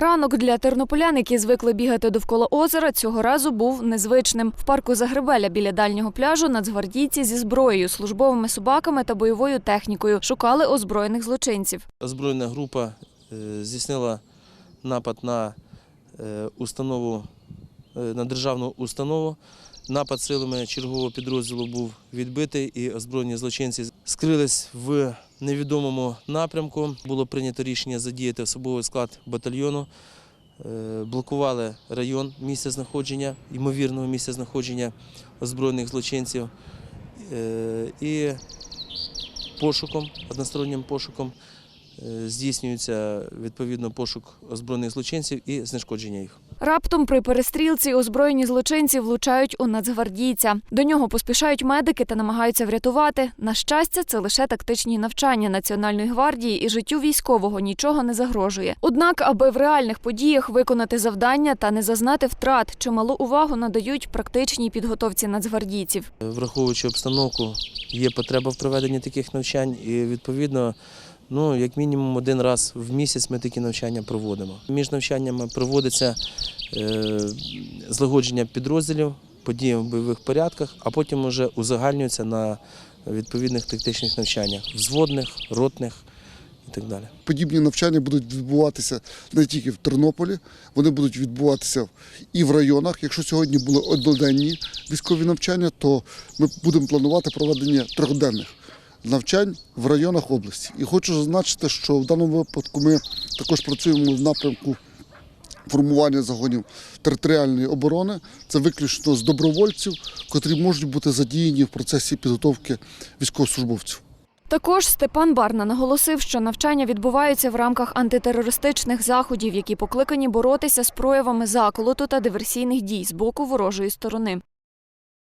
Ранок для тернополян, які звикли бігати довкола озера, цього разу був незвичним. В парку Загребеля біля дальнього пляжу нацгвардійці зі зброєю, службовими собаками та бойовою технікою шукали озброєних злочинців. Озброєна група е, здійснила напад на е, установу, на державну установу. Напад силами чергового підрозділу був відбитий, і озброєні злочинці скрились в невідомому напрямку. Було прийнято рішення задіяти особовий склад батальйону. Е, Блокували район місця знаходження, ймовірного місця знаходження озброєних злочинців. Е, І пошуком, одностороннім пошуком е, здійснюється відповідно пошук озброєних злочинців і знешкодження їх. Раптом при перестрілці озброєні злочинці влучають у нацгвардійця. До нього поспішають медики та намагаються врятувати. На щастя, це лише тактичні навчання Національної гвардії і життю військового нічого не загрожує. Однак, аби в реальних подіях виконати завдання та не зазнати втрат, чималу увагу надають практичній підготовці нацгвардійців. Е, Враховуючи обстановку, є потреба в проведенні таких навчань, і відповідно, ну як мінімум один раз в місяць ми такі навчання проводимо. Між навчаннями проводиться е, злагодження підрозділів, події в бойових порядках, а потім вже узагальнюється на відповідних тактичних навчаннях взводних, ротних і так далі. Подібні навчання будуть відбуватися не тільки в Тернополі, вони будуть відбуватися і в районах. Якщо сьогодні були одноденні військові навчання, то ми будемо планувати проведення трьохденних навчань в районах області. І хочу зазначити, що в даному випадку ми також працюємо в напрямку формування загонів територіальної оборони. Це виключно з добровольців, котрі можуть бути задіяні в процесі підготовки військовослужбовців. Також Степан Барна наголосив, що навчання відбуваються в рамках антитерористичних заходів, які покликані боротися з проявами заколоту та диверсійних дій з боку ворожої сторони.